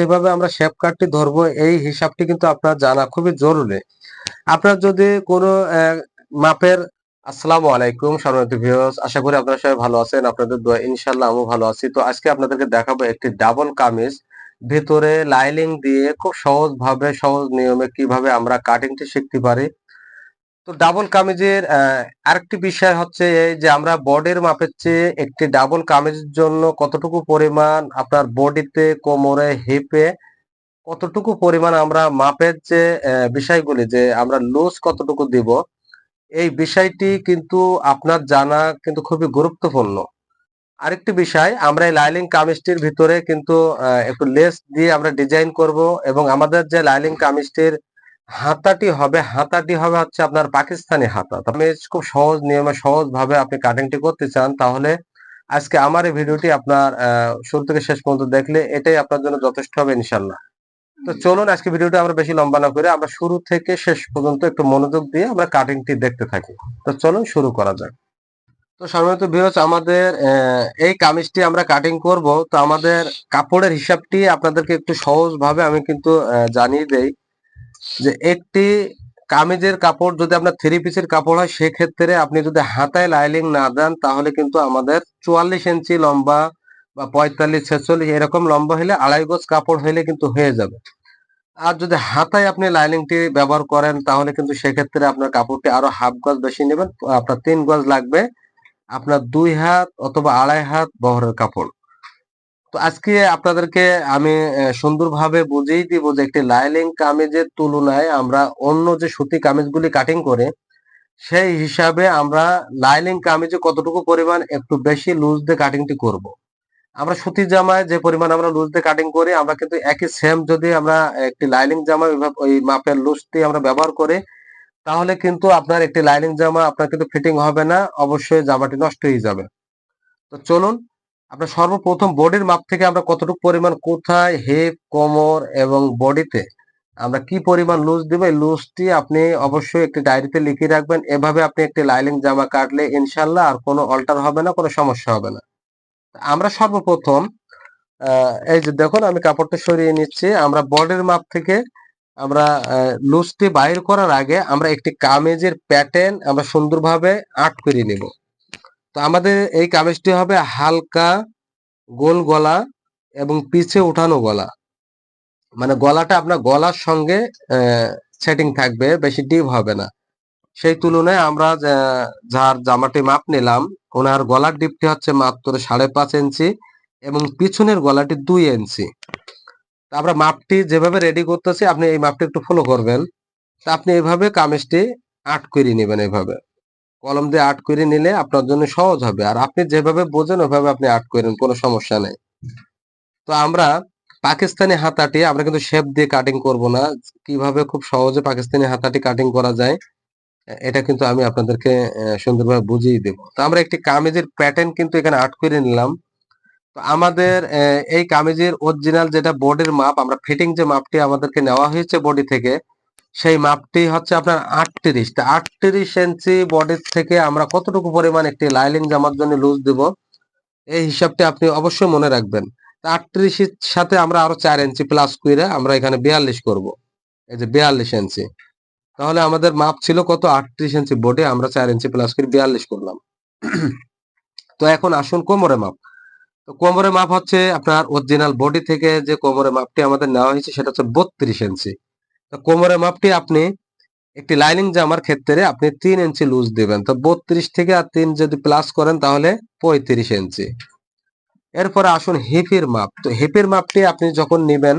কীভাবে আমরা শেপ কাটটি ধরবো, এই হিসাবটি কিন্তু আপনার জানা খুবই জরুরি। আপনার যদি কোনো মাপের, আসসালামু আলাইকুম, সম্মানিত ভিউয়ার্স আশা করি আপনারা সবাই ভালো আছেন, আপনাদের দোয়া, ইনশাআল্লাহ আমিও ভালো আছি। তো আজকে আপনাদেরকে দেখাবো একটি ডাবল কামিজ, ভেতরে লাইলিং দিয়ে খুব সহজভাবে, সহজ নিয়মে কীভাবে আমরা কাটিংটি শিখতে পারি। তো ডাবল কামিজের আরেকটি বিষয় হচ্ছে এই যে আমরা বডির মাপের চেয়ে একটি ডাবল কামিজের জন্য কতটুকু পরিমাণ আপনার বডিতে, কোমরে, হিপে কতটুকু পরিমাণ আমরা মাপের যে বিষয়গুলি যে আমরা লুজ কতটুকু দিব, এই বিষয়টি কিন্তু আপনার জানা কিন্তু খুবই গুরুত্বপূর্ণ। আরেকটি বিষয়, আমরা এই লাইলিং কামিজটির ভিতরে কিন্তু একটু লেস দিয়ে আমরা ডিজাইন করব এবং আমাদের যে লাইলিং কামিজটির হাতাটি হবে হাতাটি হবে হচ্ছে আপনার পাকিস্তানি হাতা। তো আমি খুব সহজ নিয়মে সহজ ভাবে আপনি কাটিংটি করতে চান, তাহলে আজকে আমার এই ভিডিওটি আপনার শুরু থেকে শেষ পর্যন্ত দেখলে এটাই আপনার জন্য যথেষ্ট হবে ইনশাল্লাহ তো চলুন আজকে ভিডিওটা আমরা বেশি লম্বা না করে আমরা শুরু থেকে শেষ পর্যন্ত একটু মনোযোগ দিয়ে আমরা কাটিংটি দেখতে থাকি। তো চলুন শুরু করা যাক। তো সাধারণত ভিউয়ার্স আমাদের এই কামিজটি আমরা কাটিং করব। তো আমাদের কাপড়ের হিসাবটি আপনাদেরকে একটু সহজ ভাবে আমি কিন্তু জানিয়ে দেই। যে একটি কামিজের কাপড় যদি আপনার থ্রি পিসের কাপড় হয়, সেক্ষেত্রে আপনি যদি হাতায় লাইলিং না দেন, তাহলে কিন্তু আমাদের চুয়াল্লিশ ইঞ্চি লম্বা বা পঁয়তাল্লিশ, ছেচল্লিশ এরকম লম্বা হলে আড়াই গজ কাপড় হলে কিন্তু হয়ে যাবে। আর যদি হাতায় আপনি লাইনিংটি ব্যবহার করেন, তাহলে কিন্তু সেক্ষেত্রে আপনার কাপড়টি আরও হাফ গজ বেশি নেবেন। আপনার তিন গজ লাগবে আপনার দুই হাত অথবা আড়াই হাত বহরের কাপড়। তো আজকে আপনাদেরকে আমি সুন্দরভাবে বুঝিয়ে দিব যে একটি লাইলিং কামিজের তুলনায় আমরা অন্য যে সুতি কামিজগুলি কাটিং করে, সেই হিসাবে আমরা লাইলিং কামিজে কতটুকু পরিমাণ একটু বেশি লুজ দিয়ে কাটিংটি করব। আমরা সুতি জামায় যে পরিমাণ আমরা লুজ দিয়ে কাটিং করি, আমরা কিন্তু একই সেম যদি আমরা একটি লাইলিং জামা ওই মাপের লুজটি আমরা ব্যবহার করি, তাহলে কিন্তু আপনার একটি লাইনিং জামা আপনার কিন্তু ফিটিং হবে না, অবশ্যই জামাটি নষ্ট হয়ে যাবে তো চলুন আমরা সর্বপ্রথম বডির মাপ থেকে আমরা কতটুকু পরিমাণ কোথায় হেপ কোমর এবং বডিতে আমরা কি পরিমাণ লুজ দিব? এই লুজটি আপনি অবশ্যই একটি ডায়েরিতে লিখে রাখবেন। এভাবে আপনি একটি লাইলিং জামা কাটলে ইনশাল্লাহ আর কোনো অল্টার হবে না, কোনো সমস্যা হবে না। আমরা সর্বপ্রথম এই যে দেখুন আমি কাপড়টা সরিয়ে নিচ্ছি। আমরা বডির মাপ থেকে আমরা লুজটি বাইর করার আগে আমরা একটি কামেজের প্যাটার্ন আমরা সুন্দরভাবে আর্ট করে নিব। তো আমাদের এই কামিজটি হবে হালকা গোল গলা এবং পিছে উঠানো গলা। মানে গলাটা আপনার গলার সঙ্গে সেটিং থাকবে, বেশি ডিপ হবে না। সেই তুলনায় আমরা যার জামাটি মাপ নিলাম, ওনার গলার ডিপটি হচ্ছে মাত্র সাড়ে পাঁচ ইঞ্চি এবং পিছনের গলাটি দুই ইঞ্চি। আমরা মাপটি যেভাবে রেডি করতেছি, আপনি এই মাপটি একটু ফলো করবেন। তা আপনি এইভাবে কামিজটি আট করে নেবেন এইভাবে কলম দিয়ে আর্ট করে নিলে আপনার জন্য সহজ হবে। আর আপনি যেভাবে বোঝেন, ওইভাবে আপনি আর্ট করেন, কোনো সমস্যা নেই। তো আমরা পাকিস্তানি হাতাটি, আমরা কিন্তু শেপ দিয়ে কাটিং করব না। কীভাবে খুব সহজে পাকিস্তানি হাতাটি কাটিং করা যায়, এটা কিন্তু আমি আপনাদেরকে সুন্দরভাবে বুঝিয়ে দেব। তো আমরা একটি কামিজের প্যাটার্ন কিন্তু এখানে আর্ট করে নিলাম। তো আমাদের এই কামিজের অরিজিনাল যেটা বোর্ডের মাপ, আমরা ফিটিং যে মাপটি আমাদেরকে নেওয়া হয়েছে বডি থেকে সেই মাপটি হচ্ছে আপনার আটত্রিশ। তা আটত্রিশ ইঞ্চি বডির থেকে আমরা কতটুকু পরিমাণ একটি লাইলিং জামার জন্য লুজ দিব? এই হিসাবটি আপনি অবশ্যই মনে রাখবেন। আটত্রিশের সাথে আমরা আরও চার ইঞ্চি প্লাস করে আমরা এখানে বিয়াল্লিশ করব। এই যে বিয়াল্লিশ ইঞ্চি। তাহলে আমাদের মাপ ছিল কত? আটত্রিশ ইঞ্চি বডি, আমরা চার ইঞ্চি প্লাস করে বিয়াল্লিশ করলাম। তো এখন আসুন কোমরে মাপ। তো কোমরে মাপ হচ্ছে আপনার অরিজিনাল বডি থেকে যে কোমরে মাপটি আমাদের নেওয়া হয়েছে, সেটা হচ্ছে বত্রিশ ইঞ্চি। তো কোমরে মাপটি আপনি একটি লাইনিং জামার ক্ষেত্রে আপনি তিন ইঞ্চি লুজ দিবেন। তো বত্রিশ থেকে আর তিন যদি প্লাস করেন তাহলে পঁয়ত্রিশ ইঞ্চি এরপরে আসুন হিপের মাপ। তো হিপের মাপটি আপনি যখন নেবেন,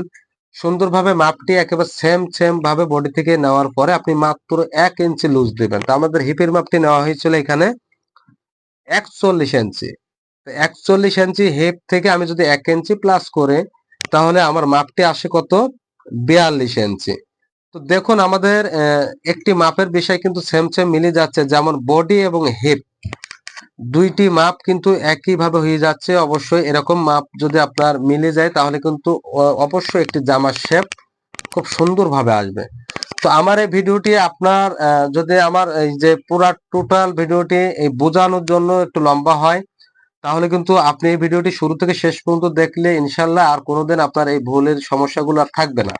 সুন্দরভাবে মাপটি একেবারে সেম সেম ভাবে বডি থেকে নেওয়ার পরে আপনি মাত্র এক ইঞ্চি লুজ দিবেন। তো আমাদের হিপের মাপটি নেওয়া হয়েছিল এখানে একচল্লিশ ইঞ্চি তো একচল্লিশ ইঞ্চি হিপ থেকে আমি যদি এক ইঞ্চি প্লাস করে, তাহলে আমার মাপটি আসে কত? বিয়াল্লিশ ইঞ্চি তো দেখুন, আমাদের একটি মাপের বিষয় কিন্তু সেম সেম মিলে যাচ্ছে, যেমন বডি এবং হিপ দুইটি মাপ কিন্তু একই ভাবে হয়ে যাচ্ছে, অবশ্যই এরকম মাপ যদি আপনার মিলে যায়, তাহলে কিন্তু অবশ্যই একটি জামার শেপ খুব সুন্দরভাবে আসবে। তো আমার এই ভিডিওটি আপনার যদি আমার এই যে পুরা টোটাল ভিডিওটি এই বোঝানোর জন্য একটু লম্বা হয়, তাহলে কিন্তু আপনি এই ভিডিওটি শুরু থেকে শেষ পর্যন্ত দেখলে ইনশাল্লাহ আর কোনোদিন আপনার এই ভুলের সমস্যাগুলো আর থাকবে না।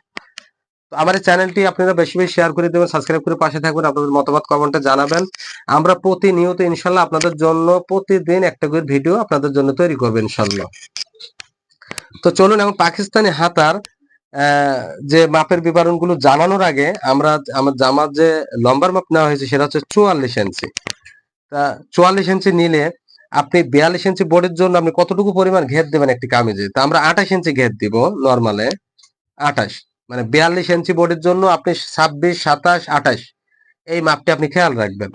আমার চ্যানেলটি আপনারা বেশি বেশি শেয়ার করে দেবেন সাবস্ক্রাইব করে পাশে থাকবেন আপনাদের মতামত কমেন্টে জানাবেন। আমরা প্রতিনিয়ত ইনশাল্লাহ আপনাদের জন্য প্রতিদিন একটা করে ভিডিও আপনাদের জন্য তৈরি করব ইনশাল্লাহ। তো চলুন, এখন পাকিস্তানি হাতার যে মাপের বিবরণগুলো জানানোর আগে আমরা, আমার জামার যে লম্বার মাপ নেওয়া হয়েছে সেটা হচ্ছে চুয়াল্লিশ ইঞ্চি তা চুয়াল্লিশ ইঞ্চি নিলে আপনি বিয়াল্লিশ ইঞ্চি বোর্ডের জন্য আপনি কতটুকু পরিমাণ ঘের দেবেন একটি কামিজে? তা আমরা আঠাশ ইঞ্চি ঘের দিব নর্মালে আঠাশ। মানে বিয়াল্লিশ ইঞ্চি বোর্ডের জন্য আপনি ছাব্বিশ, সাতাশ, আঠাশ, এই মাপটি আপনি খেয়াল রাখবেন।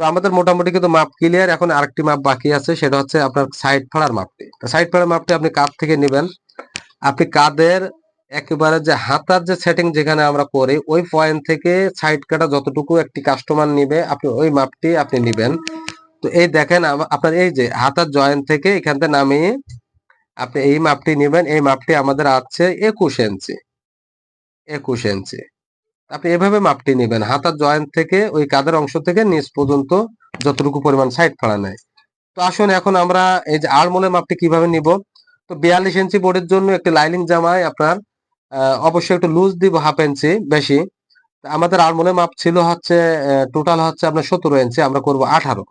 তো আমাদের মোটামুটি কিন্তু মাপ ক্লিয়ার এখন আরেকটি মাপ বাকি আছে, সেটা হচ্ছে আপনার সাইড ফাড়ার মাপটি। সাইড ফাড়ার মাপটি আপনি কাঁধ থেকে নেবেন। আপনি কাঁধের একেবারে যে হাতার যে সেটিং যেখানে আমরা করি, ওই পয়েন্ট থেকে সাইড কাটা যতটুকু একটি কাস্টমার নিবে, আপনি ওই মাপটি আপনি নিবেন। তো এই দেখেন আপনার এই যে হাতার জয়েন্ট থেকে এখান থেকে নামিয়ে আপনি এই মাপটি নেবেন। এই মাপটি আমাদের আছে একুশ ইঞ্চি একুশ ইঞ্চি আপনি এভাবে মাপটি নেবেন। হাতার জয়েন্ট থেকে, ওই কাদের অংশ থেকে নিচ পর্যন্ত যতটুকু পরিমাণ সাইড ফাড়া নেয়। তো আসুন এখন আমরা এই যে আড়মোলের মাপটি কীভাবে নিব? তো বিয়াল্লিশ ইঞ্চি বোর্ডের জন্য একটি লাইনিং জামায় আপনার অবশ্যই একটু লুজ দিব হাফ ইঞ্চি বেশি। আমাদের আড়মোলের মাপ ছিল হচ্ছে টোটাল হচ্ছে আপনার সতেরো ইঞ্চি আমরা করব আঠারো।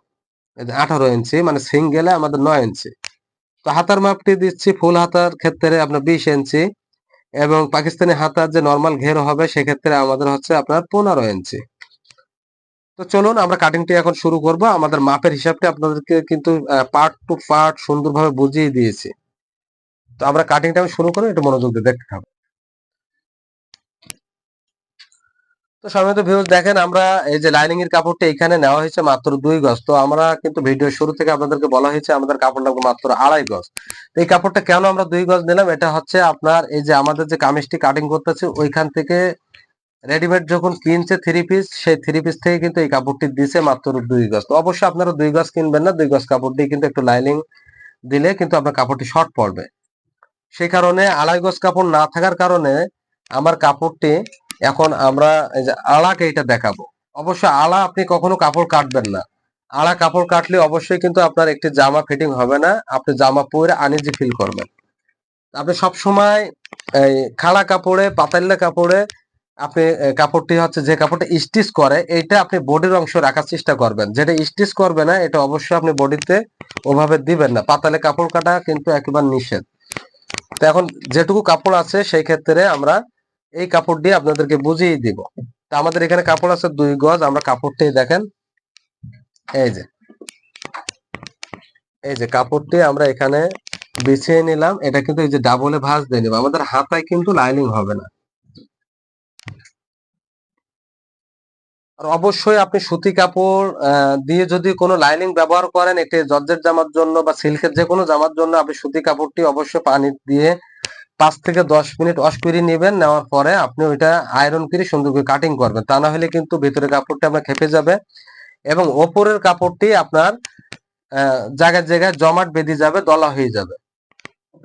আঠারো ইঞ্চি মানে সিঙ্গেলে আমাদের নয় ইঞ্চি তো হাতার মাপটি দিচ্ছি ফুল হাতার ক্ষেত্রে আপনার বিশ ইঞ্চি এবং পাকিস্তানি হাতার যে নর্মাল ঘের হবে, সেক্ষেত্রে আমাদের হচ্ছে আপনার পনেরো ইঞ্চি তো চলুন, আমরা কাটিংটি এখন শুরু করব। আমাদের মাপের হিসাবটি আপনাদেরকে কিন্তু পার্ট টু পার্ট সুন্দরভাবে বুঝিয়ে দিয়েছি। তো আমরা কাটিংটা আমি শুরু করে, একটু মনোযোগ দিয়ে দেখতে হবে তো সম্মানিত ভিউজ দেখেন, আমরা এই যে লাইনিং এর কাপড়টা এখানে নেওয়া হয়েছে মাত্র দুই গজ। তো আমরা কিন্তু ভিডিও শুরু থেকে আপনাদেরকে বলা হয়েছে আমাদের কাপড় লাগবে মাত্র আড়াই গজ। তো এই কাপড়টা কেন আমরা দুই গজ নিলাম? এটা হচ্ছে আপনার এই যে আমাদের যে কামিজটি কাটিং করতেছে, ওইখান থেকে রেডিমেড যখন কিনছে থ্রি পিস সেই থ্রি পিস থেকে কিন্তু এই কাপড়টি দিছে মাত্র দুই গজ। তো অবশ্যই আপনারা দুই গজ কিনবেন না, দুই গজ কাপড় দিয়ে কিন্তু একটু লাইনিং দিলে কিন্তু আপনার কাপড়টি শর্ট পড়বে। সেই কারণে আড়াই গজ কাপড় না থাকার কারণে আমার কাপড়টি এখন আমরা আড়াকে এটা দেখাবো। অবশ্য আলা আপনি কখনো কাপড় কাটবেন না। আড়া কাপড় কাটলে অবশ্যই কিন্তু আপনার একটি জামা ফিটিং হবে না, আপনি জামা পরে আনইজি ফিল করবেন। আপনি সব সময় এই খাড়া কাপড়ে পাতাল্লা কাপড়ে আপনি কাপড়টি হচ্ছে যে কাপড়টা স্টিচ করে, এইটা আপনি বডির অংশ রাখার চেষ্টা করবেন। যেটা স্টিচ করবে না, এটা অবশ্যই আপনি বডিতে ওভাবে দিবেন না। পাতালে কাপড় কাটা কিন্তু একেবারে নিষেধ। তো এখন যেটুকু কাপড় আছে, সেই ক্ষেত্রে আমরা এই কাপড় দিয়ে আপনাদেরকে বুঝিয়ে দিব। তা আমাদের এখানে কাপড় আছে দুই গজ, আমরা কাপড়টি দেখেন। এই যে। এই যে কাপড়টি আমরা এখানে বিছিয়ে নিলাম। এটা কিন্তু এই যে ডাবলে ভাঁজ দিয়ে নিব। আমাদের হাতায় কিন্তু লাইনিং হবে না। আর অবশ্যই আপনি সুতি কাপড় দিয়ে যদি কোনো লাইনিং ব্যবহার করেন, একটি জর্জের জামার জন্য বা সিল্কের যে কোনো জামার জন্য আপনি সুতি কাপড়টি অবশ্যই পানি দিয়ে পাঁচ থেকে দশ মিনিট ওয়াশ করে নেবেন, নেওয়ার পরে আপনি ওইটা আয়রন করে সুন্দর করে কাটিং করবেন। তা না হলে কিন্তু ভিতরে কাপড়টি আপনার খেপে যাবে এবং ওপরের কাপড়টি আপনার জায়গায় জায়গায় জমাট বেঁধে যাবে, দলা হয়ে যাবে।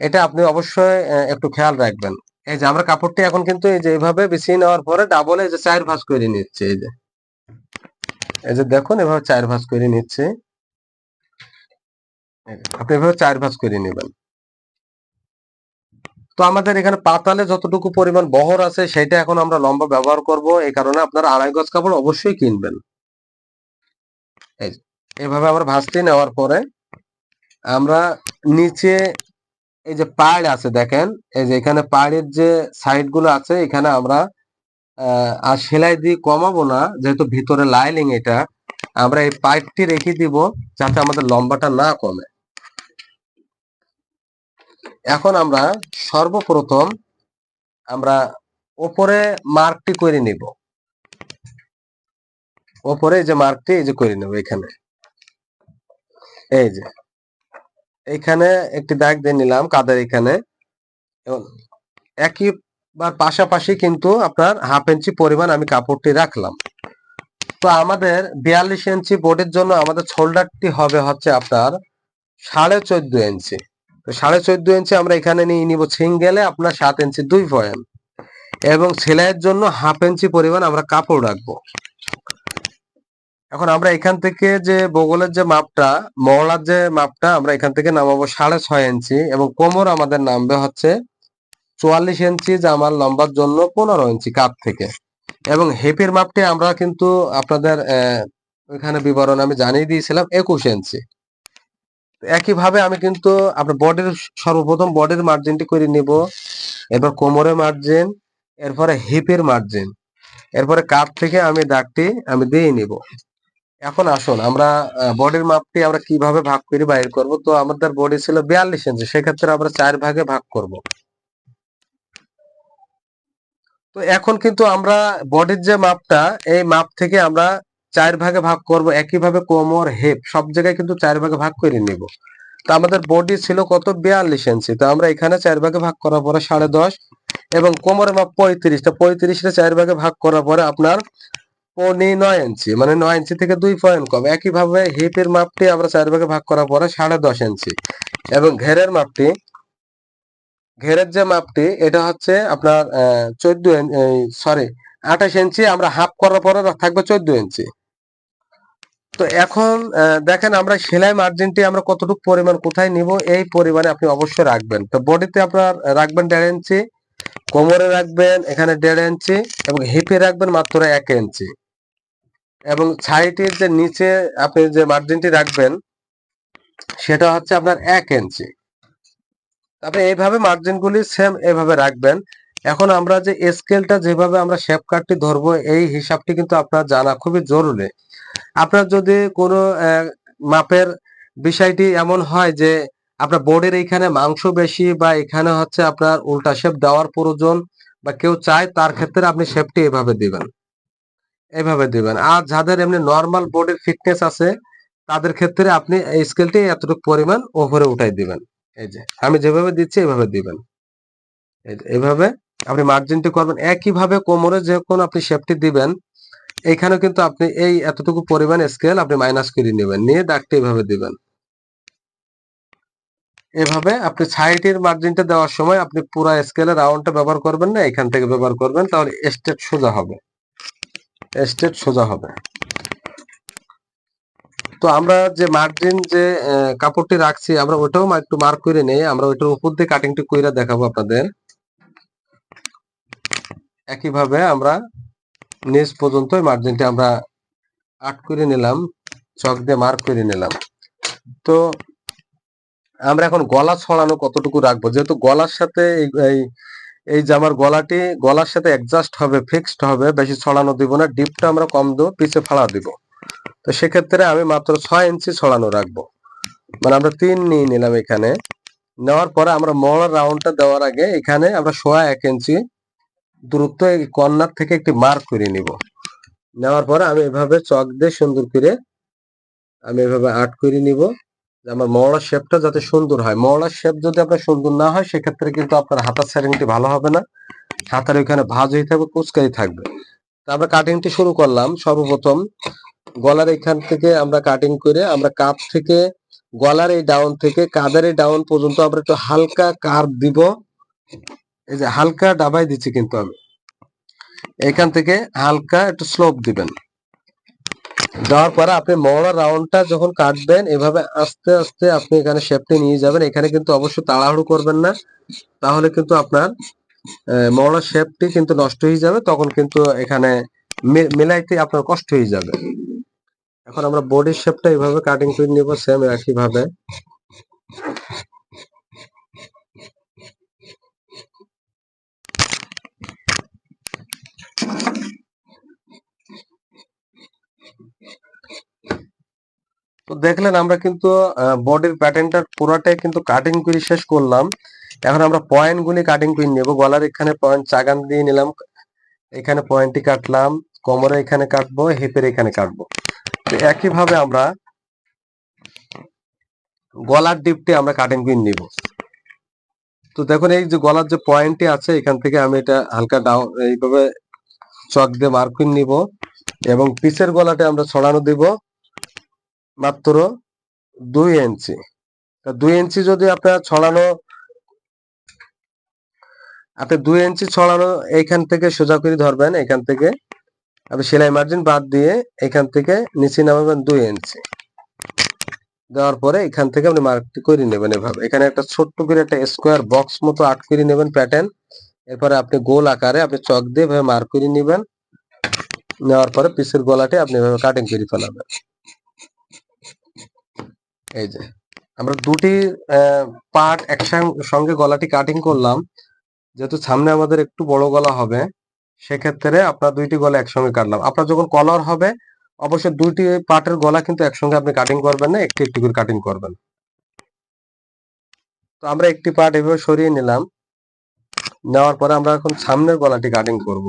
এটা আপনি অবশ্যই একটু খেয়াল রাখবেন। এই যে আমরা কাপড়টি এখন কিন্তু এই যে এইভাবে বিছিয়ে নেওয়ার পরে ডাবলে এই যে চায়ের ভাঁজ করে নিচ্ছে, এই যে। এই যে দেখুন, এভাবে চায়ের ভাঁজ করে নিচ্ছে। আপনি এভাবে চায়ের ভাঁজ করে নেবেন। তো আমাদের এখানে পাতালে যতটুকু পরিমাণ বহর আছে সেটা এখন আমরা লম্বা ব্যবহার করব। এই কারণে আপনারা আড়াই গজ কাপড় অবশ্যই কিনবেন। এভাবে আমরা ভাঁজতে নেওয়ার পরে আমরা নিচে এই যে পাড় আছে, দেখেন, এই যে এখানে পাড়ের যে সাইডগুলো আছে, এখানে আমরা আর সেলাই দিয়ে কমাবো না, যেহেতু ভিতরে লাইলিং এটা, আমরা এই পাইপটি রেখে দিব যাতে আমাদের লম্বাটা না কমে। এখন আমরা সর্বপ্রথম আমরা ওপরে মার্কটি করে নিব। ওপরে যে মার্কটি, এই যে করে নেব এখানে। এই যে। এখানে একটি দাগ দিয়ে নিলাম কাদের এখানে। একই বার পাশাপাশি কিন্তু আপনার হাফ ইঞ্চি পরিমাণ আমি কাপড়টি রাখলাম। তো আমাদের বিয়াল্লিশ ইঞ্চি বোর্ডের জন্য আমাদের শোল্ডারটি হবে হচ্ছে আপনার সাড়ে চোদ্দ ইঞ্চি। সাড়ে চোদ্দ ইঞ্চি আমরা এখানে নিয়ে নিব সিঙ্গেলে আপনার সাত ইঞ্চি দুই পয়েন্ট এবং সেলাইয়ের জন্য হাফ ইঞ্চি পরিমাণ আমরা কাপড় রাখব। এখন আমরা এখান থেকে যে বগলের যে মাপটা, মহলার যে মাপটা, আমরা এখান থেকে নামাবো সাড়ে ছয় ইঞ্চি এবং কোমর আমাদের নামবে হচ্ছে চুয়াল্লিশ ইঞ্চি জামার লম্বার জন্য পনেরো ইঞ্চি কাপ থেকে। এবং হেপের মাপটি আমরা কিন্তু আপনাদের ওইখানে বিবরণ আমি জানিয়ে দিয়েছিলাম একুশ ইঞ্চি একইভাবে আমি কিন্তু আপনার বডির সর্বপ্রথম বডির মার্জিনটি করে নিব। এরপর কোমরের মার্জিন এরপরে হিপের মার্জিন এরপরে কাপ থেকে আমি দাগটি আমি দিয়ে নিব। এখন আসুন, আমরা বডির মাপটি আমরা কীভাবে ভাগ করে বাইর করব? তো আমাদের বডি ছিল বিয়াল্লিশ ইঞ্চি সেক্ষেত্রে আমরা চার ভাগে ভাগ করব। তো এখন কিন্তু আমরা বডির যে মাপটা, এই মাপ থেকে আমরা চার ভাগে ভাগ করব, একইভাবে কোমর হেপ সব জায়গায় কিন্তু চার ভাগে ভাগ করে নিব। তো আমাদের বডি ছিল কত? বিয়াল্লিশ ইঞ্চি তো আমরা এখানে চার ভাগে ভাগ করার পরে সাড়ে দশ এবং কোমরের মাপ পঁয়ত্রিশটা পঁয়ত্রিশটা চার ভাগে ভাগ করার পরে আপনার পৌনে নয় ইঞ্চি মানে নয় ইঞ্চি থেকে দুই পয়েন্ট কম। একইভাবে হিপের মাপটি আমরা চার ভাগে ভাগ করার পরে সাড়ে দশ ইঞ্চি এবং ঘেরের মাপটি, ঘেরের যে মাপটি, এটা হচ্ছে আপনার চোদ্দ সরি আঠাশ ইঞ্চি আমরা হাফ করার পরে থাকবে চোদ্দ ইঞ্চি তো এখন দেখেন আমরা সেলাই মার্জিনটি আমরা কতটুকু পরিমাণ কোথায় নিব, এই পরিমাণে আপনি অবশ্যই রাখবেন। তো বডিতে আপনার রাখবেন দেড় ইঞ্চি, কোমরে রাখবেন, এখানে দেড় ইঞ্চি এবং হিপে রাখবেন মাত্র এক ইঞ্চি। এবং ছাইটির যে নিচে আপনি যে মার্জিনটি রাখবেন, সেটা হচ্ছে আপনার এক ইঞ্চি। আপনি এইভাবে মার্জিনগুলি সেম এভাবে রাখবেন। এখন আমরা যে স্কেলটা যেভাবে আমরা শেপ কাটটি ধরবো, এই হিসাবটি কিন্তু আপনার জানা খুবই জরুরি। আপনার যদি কোনো মাপের বিষয়টি এমন হয় যে আপনার বোর্ডের এইখানে মাংস বেশি বা এখানে হচ্ছে আপনার উল্টা শেপ দেওয়ার প্রয়োজন বা কেউ চায়, তার ক্ষেত্রে আপনি শেপটি এভাবে দিবেন। এভাবে দিবেন। আর যাদের এমনি নর্মাল বোর্ডের ফিটনেস আছে, তাদের ক্ষেত্রে আপনি এই স্কেলটি এতটুকু পরিমাণ ওপরে উঠাই দিবেন। এই যে, আমি যেভাবে দিচ্ছি এভাবে দিবেন। এভাবে আপনি মার্জিনটি করবেন। একইভাবে কোমরে যে কোনো আপনি শেপটি দিবেন এইখানে কিন্তু আপনি এই এতটুকু পরিমাণ স্কেল আপনি মাইনাস করে নেবেন। নিয়ে দাগটা এভাবে দিবেন। এভাবে আপনি সাইডের মার্জিনটা দেওয়ার সময় আপনি পুরো স্কেলের রাউন্ডটা ব্যবহার করবেন না, এখান থেকে ব্যবহার করবেন, তাহলে স্টেট সোজা হবে। স্টেট সোজা হবে। তো আমরা যে মার্জিন যে কাপড়টি রাখছি, আমরা ওটাও একটু মার্ক করে নেই, আমরা ওইটার উপর দিয়ে কাটিংটি কইরা দেখাবো আপনাদের। একইভাবে আমরা নিচ পর্যন্ত মার্জিনটি আমরা আট করে নিলাম চক দিয়ে মার্ক করে নিলাম। তো আমরা এখন গলা ছড়ানো কতটুকু রাখব? যেহেতু গলার সাথে এই, এই- জামার গলাটি, গলার সাথে অ্যাডজাস্ট হবে ফিক্সড হবে, বেশি ছড়ানো দিব না, ডিপটা আমরা কম দেবো, পিছে ফাড়া দিব। তো সেক্ষেত্রে আমি মাত্র ছয় ইঞ্চি ছড়ানো রাখব। মানে আমরা তিন নিয়ে নিলাম এখানে। নেওয়ার পরে আমরা মহড়ার রাউন্ডটা দেওয়ার আগে এখানে আমরা সোয়া এক ইঞ্চি দূরত্ব এই কর্নার থেকে একটি মার্ক করে নিব। নেওয়ার পরে আমি এভাবে চক দিয়ে সুন্দর করে আমি এভাবে আর্ট করে নিব। আমার মহড়ার শেপটা যাতে সুন্দর হয়। মহড়ার শেপ যদি আপনার সুন্দর না হয়, সেক্ষেত্রে কিন্তু আপনার হাতার সেটিংটি ভালো হবে না। হাতার ওইখানে ভাজ হয়ে থাকবে কুচকাই থাকবে। আমরা কাটিংটি শুরু করলাম। সর্বপ্রথম গলার এখান থেকে আমরা কাটিং করে আমরা কাপ থেকে গলার এই ডাউন থেকে কাদের এই ডাউন পর্যন্ত আমরা একটু হালকা কার্ভ দিব। এই যে হালকা ডাবাই দিচ্ছি কিন্তু আমি। এখান থেকে হালকা একটু স্লোপ দিবেন। দেওয়ার পরে আপনি মহড়া রাউন্ডটা যখন কাটবেন, এভাবে আস্তে আস্তে আপনি এখানে শেপটি নিয়ে যাবেন। এখানে কিন্তু অবশ্যই তাড়াহুড়ো করবেন না। তাহলে কিন্তু আপনার মহড়া শেপটি কিন্তু নষ্ট হয়ে যাবে। তখন কিন্তু এখানে মিলাইতে আপনার কষ্ট হয়ে যাবে। এখন আমরা বডির শেপটা এইভাবে কাটিং করে নিব সেম একই তো দেখলেন আমরা কিন্তু বডির প্যাটার্নটা পুরোটাই কিন্তু কাটিং করে শেষ করলাম। এখন আমরা পয়েন্ট গুলি কাটিং করে নেব। গলার এখানে পয়েন্ট চাগান দিয়ে নিলাম। এখানে পয়েন্টটি কাটলাম। কোমরে এখানে কাটবো হেপের এখানে কাটবো। তো একই ভাবে আমরা গলার ডিপটি আমরা কাটিং করে নিব। তো দেখুন, এই যে গলার যে পয়েন্টটি আছে, এখান থেকে আমি এটা হালকা ডাউন এইভাবে চক দিয়ে মার্ক নিব এবং পিছের গলাটা আমরা ছড়ানো দিব। মাত্র দুই ইঞ্চি। দুই ইঞ্চি যদি আপনার ছড়ানো, আপনি দুই ইঞ্চি ছড়ানো এইখান থেকে সোজা করে ধরবেন এখান থেকে। আপনি সেলাই মার্জিন বাদ দিয়ে এখান থেকে নিচে নামাবেন দুই ইঞ্চি। দেওয়ার পরে এখান থেকে আপনি মার্কটি করে নেবেন এভাবে। এখানে একটা ছোট্ট করে একটা স্কোয়ার বক্স মতো আর্ট করে নেবেন প্যাটার্ন এরপরে আপনি গোল আকারে আপনি চক দিয়ে এভাবে মার্ক করে নেবেন। নেওয়ার পরে পিসের গলাটি আপনি এভাবে কাটিং করে ফেলাবেন। এই যে, আমরা দুটি পার্ট একসঙ্গে গলাটি কাটিং করলাম। যেহেতু সামনে আমাদের একটু বড় গলা হবে, সেক্ষেত্রে আপনার দুইটি গলা একসঙ্গে কাটলাম। আপনার যখন কলার হবে, অবশ্যই দুইটি পার্টের গলা কিন্তু একসঙ্গে আপনি কাটিং করবেন না, একটি একটি করে কাটিং করবেন। তো আমরা একটি পার্ট এভাবে সরিয়ে নিলাম। নেওয়ার পরে আমরা এখন সামনের গলাটি কাটিং করব।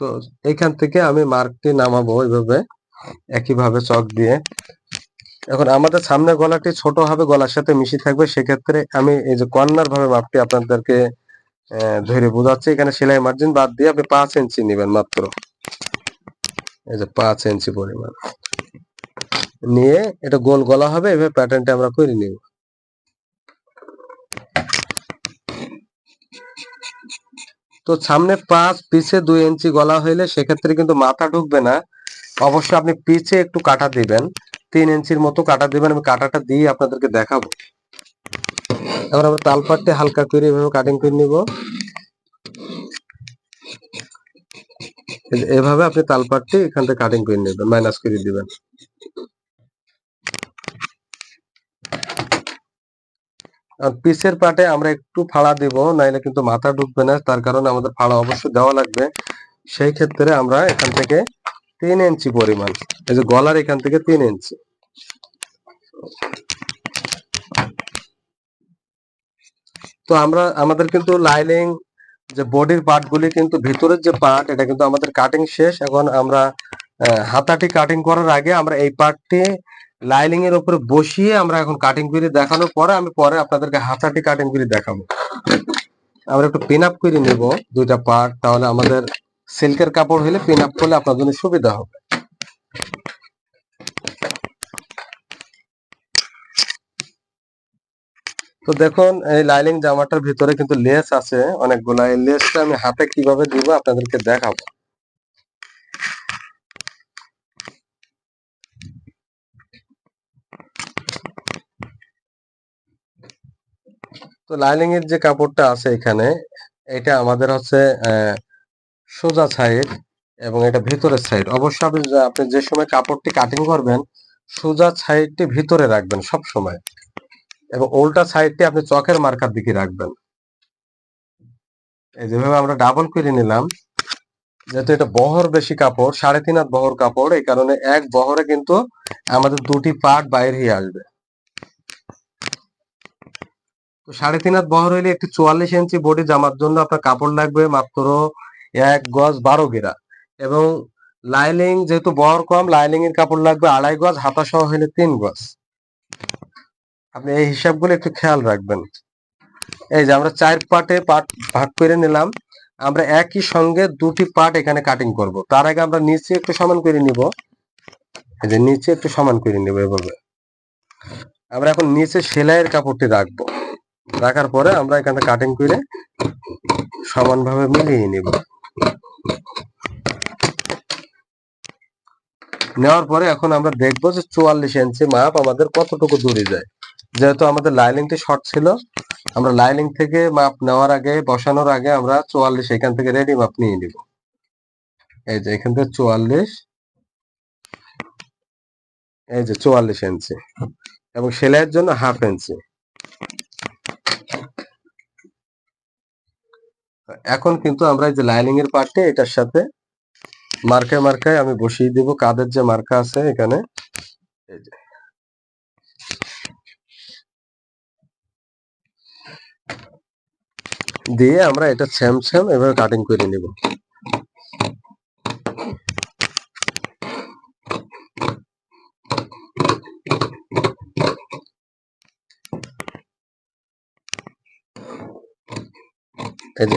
তো এখান থেকে আমি মার্কটি নামাবো এইভাবে একইভাবে চক দিয়ে। এখন আমাদের সামনে গলাটি ছোট হবে, গলার সাথে মিশি থাকবে। সেক্ষেত্রে আমি এই যে কর্নার ভাবে মাপটি আপনাদেরকে ধরে বোঝাচ্ছি। এখানে সেলাই মার্জিন বাদ দিয়ে আপনি পাঁচ ইঞ্চি নেবেন মাত্র। এই যে পাঁচ ইঞ্চি পরিমাণ। নিয়ে এটা গোল গলা হবে, এভাবে প্যাটার্নটা আমরা করে নিব। তো সামনে পাঁচ পিছে দুই ইঞ্চি গলা হইলে সেক্ষেত্রে কিন্তু মাথা ঢুকবে না। অবশ্যই আপনি পিছে একটু কাটা দিবেন, তিন ইঞ্চির মতো কাটা দিবেন, আমি কাটাটা দিয়ে আপনাদেরকে দেখাবো। এবার আমরা তালপাটটি হালকা করে এভাবে কাটিং করে নিব। এভাবে আপনি তালপাটটি এখান থেকে কাটিং করে নেবেন মাইনাস করে দিবেন। পিসের পাটে আমরা একটু ফাড়া দিব, নাইলে কিন্তু মাথা ঢুকবে না, তার কারণে আমাদের ফাড়া অবশ্যই দেওয়া লাগবে। সেই ক্ষেত্রে আমরা এখান থেকে তিন ইঞ্চি পরিমাণ। এই যে গলার এখান থেকে তিন ইঞ্চি। তো আমরা, আমাদের কিন্তু লাইলিং যে বডির পার্ট গুলি কিন্তু ভিতরের যে পার্ট এটা কিন্তু আমাদের কাটিং শেষ। এখন আমরা হাতাটি কাটিং করার আগে আমরা এই পার্টটি লাইলিং এর উপরে বসিয়ে আমরা এখন কাটিং করে দেখানোর পরে আমি পরে আপনাদেরকে হাতাটি কাটিং করে দেখাবো। আমরা একটু পিন আপ করে নেব দুইটা পার্ট তাহলে আমাদের সিল্কের কাপড় হলে পিন আপ করলে আপনার জন্য সুবিধা হবে। তো দেখুন, এই লাইলিং জামাটার ভিতরে কিন্তু লেস আছে। অনেকগুলা এই লেসটা আমি হাতে কীভাবে দিব আপনাদেরকে দেখাবো। তো লাইলিং এর যে কাপড়টা আছে এখানে, এটা আমাদের হচ্ছে সোজা সাইড এবং এটা ভিতরের সাইড অবশ্য আপনি আপনি যে সময় কাপড়টি কাটিং করবেন, সোজা সাইডটি ভিতরে রাখবেন সব সময় এবং উল্টা সাইডটি আপনি চকের মার্কার দিকে রাখবেন। এই যেভাবে আমরা ডাবল করে নিলাম, যেহেতু এটা বহর বেশি কাপড়, সাড়ে তিন হাত বহর কাপড়, এই কারণে এক বহরে কিন্তু আমাদের দুটি পার্ট বাইর হয়ে আসবে। সাড়ে তিন হাত বহর হইলে একটি চুয়াল্লিশ ইঞ্চি বডি জামার জন্য আপনার কাপড় লাগবে মাত্র এক গজ বারো গেরা। এবং লাইলিং যেহেতু বহর কম লাইলিং এর কাপড় লাগবে আড়াই গজ হাতা সহ হইলে তিন গজ। আপনি এই হিসাবগুলো একটু খেয়াল রাখবেন। এই যে আমরা চার পার্টে পার্ট ভাগ করে নিলাম। আমরা একই সঙ্গে দুটি পার্ট এখানে কাটিং করব। তার আগে আমরা নিচে একটু সমান করে নিব। এই যে নিচে একটু সমান করে নিব এভাবে। আমরা এখন নিচে সেলাইয়ের কাপড়টি রাখব। রাখার পরে আমরা এখানে কাটিং করে সমানভাবে মিলিয়ে নিব। নেওয়ার পরে এখন আমরা দেখব যে চুয়াল্লিশ ইঞ্চি মাপ আমাদের কতটুকু দূরে যায়। যেহেতু আমাদের লাইনিংটি শর্ট ছিল, আমরা লাইনিং থেকে মাপ নেওয়ার আগে, বসানোর আগে আমরা চুয়াল্লিশ এখান থেকে রেডি মাপ নিয়ে নিব। এই যে এখান থেকে চুয়াল্লিশ, এই যে চুয়াল্লিশ ইঞ্চি এবং সেলাইয়ের জন্য হাফ ইঞ্চি এখন কিন্তু আমরা এই যে লাইনিং এর পার্টে এটার সাথে মার্কায় মার্কায় আমি বসিয়ে দিব। কাদের যে মার্কা আছে এখানে। দিয়ে আমরা এটা স্যাম স্যাম এভাবে কাটিং করে নিব।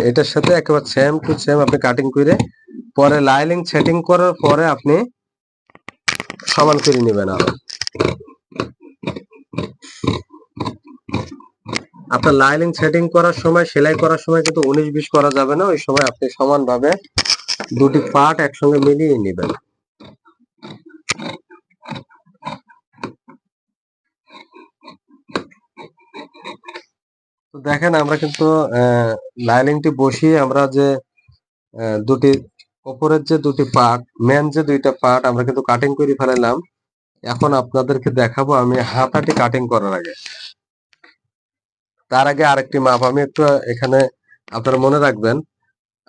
এটার সাথে একেবারে সেম টু সেম আপনি কাটিং করে পরে লাইলিং সেটিং করার পরে আপনি সমান করে নেবেন আরও। আপনার লাইলিং সেটিং করার সময়, সেলাই করার সময় কিন্তু উনিশ বিশ করা যাবে না, ওই সময় আপনি সমানভাবে দুটি পার্ট একসঙ্গে মিলিয়ে নেবেন। দেখেন আমরা কিন্তু লাইলিংটি বসিয়ে আমরা যে দুটি উপরের যে দুটি পার্ট মেন যে দুইটা পার্ট আমরা কিন্তু কাটিং করে ফেলালাম এখন আপনাদেরকে দেখাবো আমি হাতাটি কাটিং করার আগে। তার আগে আরেকটি মাপ, আমি একটু এখানে আপনারা মনে রাখবেন,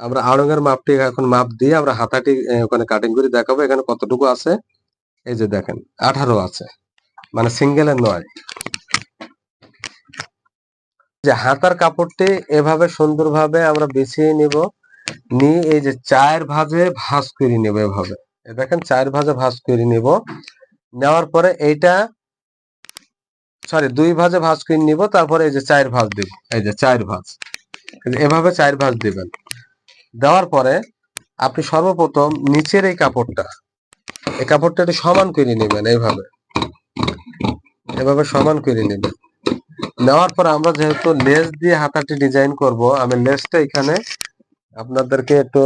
আমরা আড়ঙের মাপটি এখন মাপ দিয়ে আমরা হাতাটি ওখানে কাটিং করে দেখাবো, এখানে কতটুকু আছে, এই যে দেখেন, আঠারো আছে মানে সিঙ্গেলের নয়। যে হাতার কাপড়টি এভাবে সুন্দরভাবে আমরা বিছিয়ে নিব নিয়ে এই যে চায়ের ভাজে ভাঁজ করে নেব এভাবে। দেখেন, চায়ের ভাজে ভাঁজ করে নিব। নেওয়ার পরে এইটা সরি দুই ভাজে ভাঁজ করে নিব, তারপরে এই যে চায়ের ভাঁজ এই যে চায়ের ভাঁজ। এভাবে চায়ের ভাঁজ দেওয়ার পরে আপনি সর্বপ্রথম নিচের এই কাপড়টা এই কাপড়টা একটু সমান করে নেবেন এইভাবে এভাবে সমান করে নেবেন। নেওয়ার পর আমরা যেহেতু লেস দিয়ে হাতাটি ডিজাইন করব, আমি লেসটা এখানে আপনাদেরকে একটু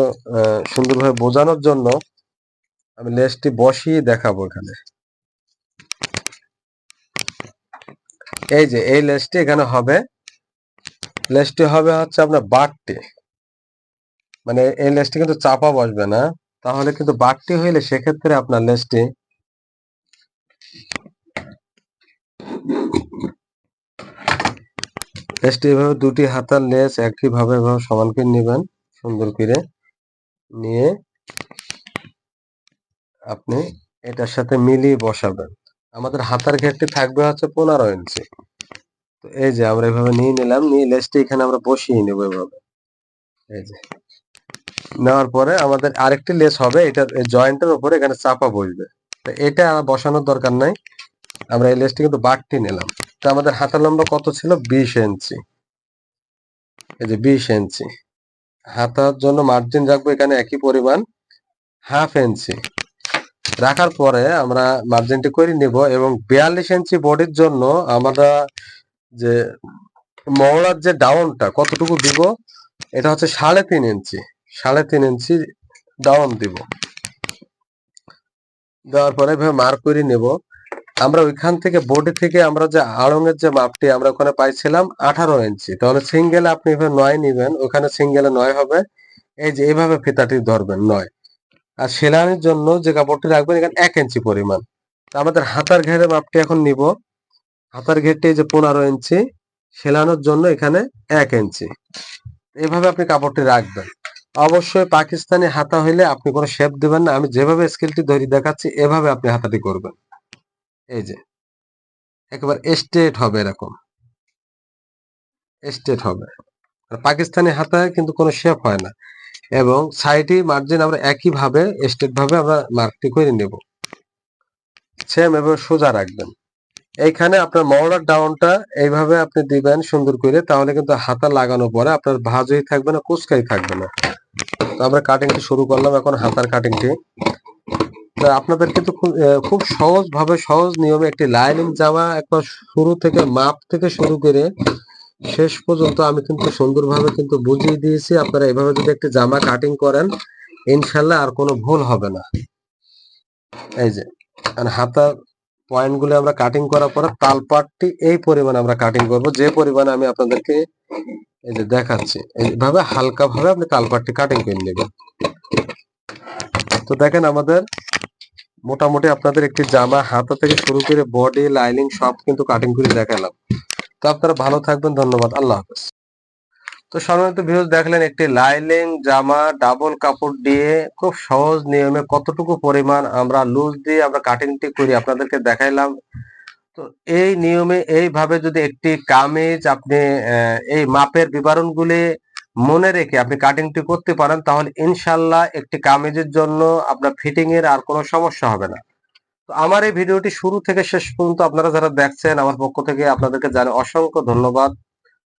সুন্দরভাবে বোঝানোর জন্য আমি লেসটি বসিয়ে দেখাবো এখানে। এই যে, এই লেসটি এখানে হবে। লেসটি হবে হচ্ছে আপনার বাটটি মানে এই লেসটি কিন্তু চাপা বসবে না। তাহলে কিন্তু বাটটি হইলে সেক্ষেত্রে আপনার লেসটি লেসটি এভাবে দুটি হাতার লেস একই ভাবে এভাবে সমান করে নেবেন। সুন্দর করে নিয়ে আপনি এটার সাথে মিলিয়ে বসাবেন। আমাদের হাতার ঘেরটি থাকবে হচ্ছে পনেরো ইঞ্চি। তো এই যে আমরা এভাবে নিয়ে নিলাম, নিয়ে লেসটি এখানে আমরা বসিয়ে নেব এভাবে। এই যে। নেওয়ার পরে আমাদের আরেকটি লেস হবে, এটা জয়েন্টের উপরে এখানে চাপা বসবে। তো এটা বসানোর দরকার নাই। আমরা এই লেসটি কিন্তু বাড়তি নিলাম। তো আমাদের হাতের লম্বা কত ছিল? বিশ ইঞ্চি। এই যে বিশ ইঞ্চি। হাতার জন্য মার্জিন রাখব এখানে একই পরিমাণ হাফ ইঞ্চি রাখার পরে আমরা মার্জিনটি করে নিব এবং বিয়াল্লিশ ইঞ্চি বডির জন্য আমরা যে মওলার যে ডাউনটা কতটুকু দিব, এটা হচ্ছে সাড়ে তিন ইঞ্চি সাড়ে তিন ইঞ্চি ডাউন দিব। দেওয়ার পরে মার্ক করে নেব। আমরা ওইখান থেকে বডি থেকে আমরা যে আড়ঙের যে মাপটি আমরা ওখানে পাইছিলাম আঠারো ইঞ্চি। তাহলে সিঙ্গেলে আপনি এভাবে নয় নিবেন, ওখানে সিঙ্গেলে নয় হবে। এই যে এইভাবে ফিতাটি ধরবেন, নয়। আর সেলানির জন্য যে কাপড়টি রাখবেন, এখানে এক ইঞ্চি পরিমাণ। আমাদের হাতার ঘেরের মাপটি এখন নিব। হাতার ঘেরটি যে পনেরো ইঞ্চি সেলানোর জন্য এখানে এক ইঞ্চি। এভাবে আপনি কাপড়টি রাখবেন। অবশ্যই পাকিস্তানি হাতা হইলে আপনি কোনো শেপ দেবেন না। আমি যেভাবে স্কেলটি ধরে দেখাচ্ছি, এভাবে আপনি হাতাটি করবেন। এই যে, একেবারে স্ট্রেট হবে এরকম। স্ট্রেট হবে। আর পাকিস্তানি হাতায় কিন্তু কোনো শেপ হয় না। এবং সাইডে মার্জিন আমরা একই ভাবে স্ট্রেট ভাবে আমরা মার্কটি করে নেব। সেম এভাবে সোজা রাখবেন। এইখানে আপনার মহড়ার ডাউনটা এইভাবে আপনি দিবেন সুন্দর করে, তাহলে কিন্তু হাতা লাগানো পরে আপনার ভাজই থাকবে না, কুচকাই থাকবে না। তো আমরা কাটিংটি শুরু করলাম, এখন হাতার কাটিংটি আপনাদের কিন্তু খুব সহজ ভাবে সহজ নিয়মে একটি লাইনিং জামা একবার শুরু থেকে মাপ থেকে শুরু করে শেষ পর্যন্ত আমি কিন্তু সুন্দরভাবে কিন্তু বুঝিয়ে দিয়েছি। আপনারা এভাবে যদি একটি জামা কাটিং করেন, ইনশাল্লাহ আর কোনো ভুল হবে না। এই যে হাতার পয়েন্টগুলো আমরা কাটিং করার পরে তালপাটটি এই পরিমাণে আমরা কাটিং করব। যে পরিমাণে আমি আপনাদেরকে এই যে দেখাচ্ছি, এইভাবে হালকা ভাবে আপনি তালপাটটি কাটিং করে নেবেন। তো দেখেন আমাদের মোটামুটি আপনাদের একটি জামা, হাতা থেকে শুরু করে বডি লাইনিং সব কিন্তু কাটিং করে দেখালাম। তো আপনারা ভালো থাকবেন, ধন্যবাদ, আল্লাহ হাফেজ। তো সাধারণত ভিউজ দেখলেন একটি লাইলিং জামা ডাবল কাপড় দিয়ে খুব সহজ নিয়মে কতটুকু পরিমাণ আমরা লুজ দিয়ে আমরা কাটিংটি করি আপনাদেরকে দেখাইলাম। তো এই নিয়মে এইভাবে যদি একটি কামিজ আপনি এই মাপের বিবরণগুলি মনে রেখে আপনি কাটিংটি করতে পারেন, তাহলে ইনশাল্লাহ একটি কামিজের জন্য আপনার ফিটিং এর আর কোনো সমস্যা হবে না। তো আমার এই ভিডিওটি শুরু থেকে শেষ পর্যন্ত আপনারা যারা দেখছেন, আমার পক্ষ থেকে আপনাদেরকে জানাই অসংখ্য ধন্যবাদ।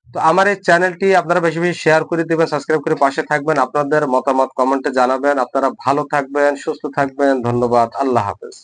তো আমার এই চ্যানেলটি আপনারা বেশি বেশি শেয়ার করে দিবেন সাবস্ক্রাইব করে পাশে থাকবেন, আপনাদের মতামত কমেন্টে জানাবেন। আপনারা ভালো থাকবেন, সুস্থ থাকবেন, ধন্যবাদ, আল্লাহ হাফেজ।